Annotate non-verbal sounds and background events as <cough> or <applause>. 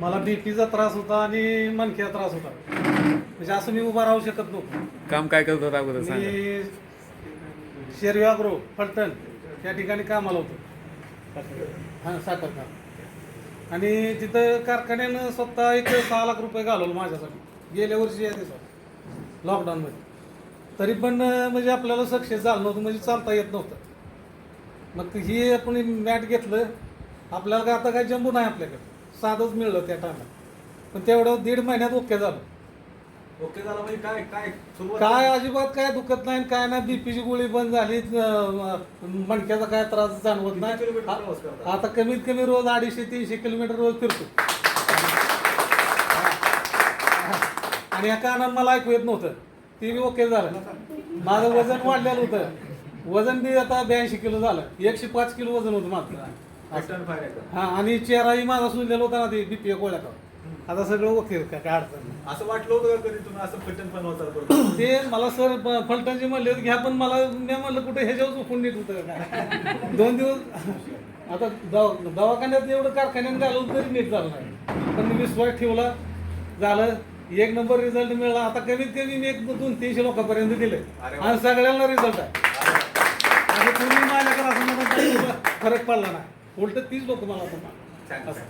मला बीपीचा त्रास होता आणि मणक्याचा त्रास होता. म्हणजे असं मी उभा राहू शकत नव्हतो. काम काय करत होता अगोदर सांगा. मी शेरव्याग्रो फलटण या ठिकाणी कामाला होतो. हां साखर कारखाना आणि तिथं कारखान्यानं स्वतः एक सहा लाख रुपये घालवलं माझ्यासाठी. गेल्या वर्षी या दिवसात लॉकडाऊनमध्ये तरी पण अं, म्हणजे आपल्याला सक्सेस झालं नव्हतं म्हणजे चालता येत नव्हतं. मग ही आपण मॅट घेतलं. आपल्याला काय आता काय जंबू नाही आपल्याकडे. साधंच मिळलं त्या टायमात पण तेवढं दीड महिन्यात ओके झालं. ओके झाला म्हणजे काय काय सुरुवात काय अजिबात काय दुखत नाही काय नाही. बीपीची गोळी बंद झाली अं, मणक्याचा काय त्रास जाणवत किती नाही. किलोमीटर प्रवास करता? आ- आता कमीत कमी रोज अडीचशे तीनशे किलोमीटर रोज फिरतो. आणि या कानात मला ऐकू येत नव्हतं. ती बी ओके झालं. माझं वजन वाढलेलं होतं. वजन बी आता ब्याऐंशी किलो झालं. एकशे पाच किलो वजन होतं माझं. फायर का? हा आणि चेहराही माझा सुजलेला होता ना ते बीपी गोळ्या आता सगळं ओके का काय अडचण नाही. असं वाटलं होतं का कधी तुम्ही असं पॅटर्न पण होता बरोबर <coughs> ते मला सर ब- फलटणचे म्हणले होते घ्या पण मला मी म्हणलं कुठे ह्याच्यावर उठून नीट होतं का काय? <laughs> दोन दिवस आता दवा दवाखान्यात एवढं कारखान्यात घालवलं तरी नीट झालं नाही. पण मी विश्वास ठेवला झालं एक नंबर रिझल्ट मिळाला. आता कमीत कमी मी एक दोन तीनशे लोकांपर्यंत दिले अरे वा. आणि सगळ्यांना रिझल्ट आहे. आणि तुम्ही माझ्याकडे असं म्हणत नाही, फरक पडला नाही. उलट तीच लोक मला छान, असं.